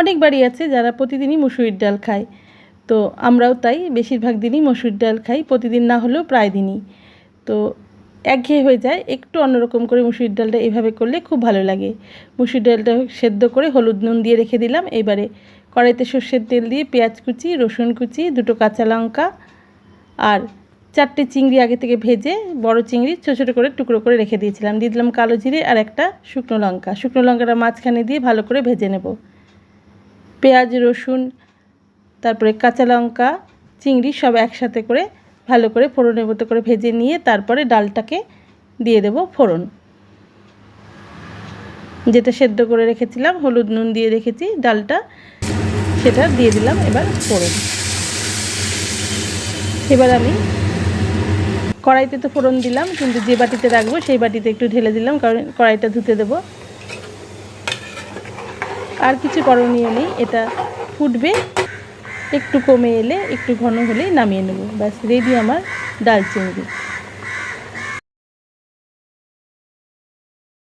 অনেক বাড়ি আছে যারা প্রতিদিনই মুসুরির ডাল খায়। তো আমরাও তাই বেশিরভাগ দিনই মসুর ডাল খাই, প্রতিদিন না হলেও প্রায় দিনই। তো একঘেয়ে হয়ে যায়, একটু অন্যরকম করে মুসুরির ডালটা এভাবে করলে খুব ভালো লাগে। মুসুর ডালটা সেদ্ধ করে হলুদ নুন দিয়ে রেখে দিলাম, এবারে কড়াইতে সর্ষের তেল দিয়ে পেঁয়াজ কুচি, রসুন কুচি, দুটো কাঁচা লঙ্কা আর চারটে চিংড়ি আগে থেকে ভেজে বড় চিংড়ি ছোটো ছোটো করে টুকরো করে রেখে দিয়েছিলাম। দিয়ে দিলাম কালো জিরে আর একটা শুকনো লঙ্কা। শুকনো লঙ্কাটা মাঝখানে দিয়ে ভালো করে ভেজে নেব। পেঁয়াজ, রসুন, তারপরে কাঁচা লঙ্কা, চিংড়ি সব একসাথে করে ভালো করে ফোড়নের মতো করে ভেজে নিয়ে তারপরে ডালটাকে দিয়ে দেব ফোড়ন। যেটা সেদ্ধ করে রেখেছিলাম, হলুদ নুন দিয়ে রেখেছি, ডালটা সেটা দিয়ে দিলাম এবার ফোড়ন। এবার আমি কড়াইতে তো ফোড়ন দিলাম, কিন্তু যে বাটিতে রাখব সেই বাটিতে একটু ঢেলে দিলাম, কারণ কড়াইটা ধুতে দেবো। আর কিছু করণীয় নেই, এটা ফুটবে। একটু কমে এলে, একটু ঘন হলেই নামিয়ে নেব। ব্যাস রেডি আমার ডাল চিংড়ি।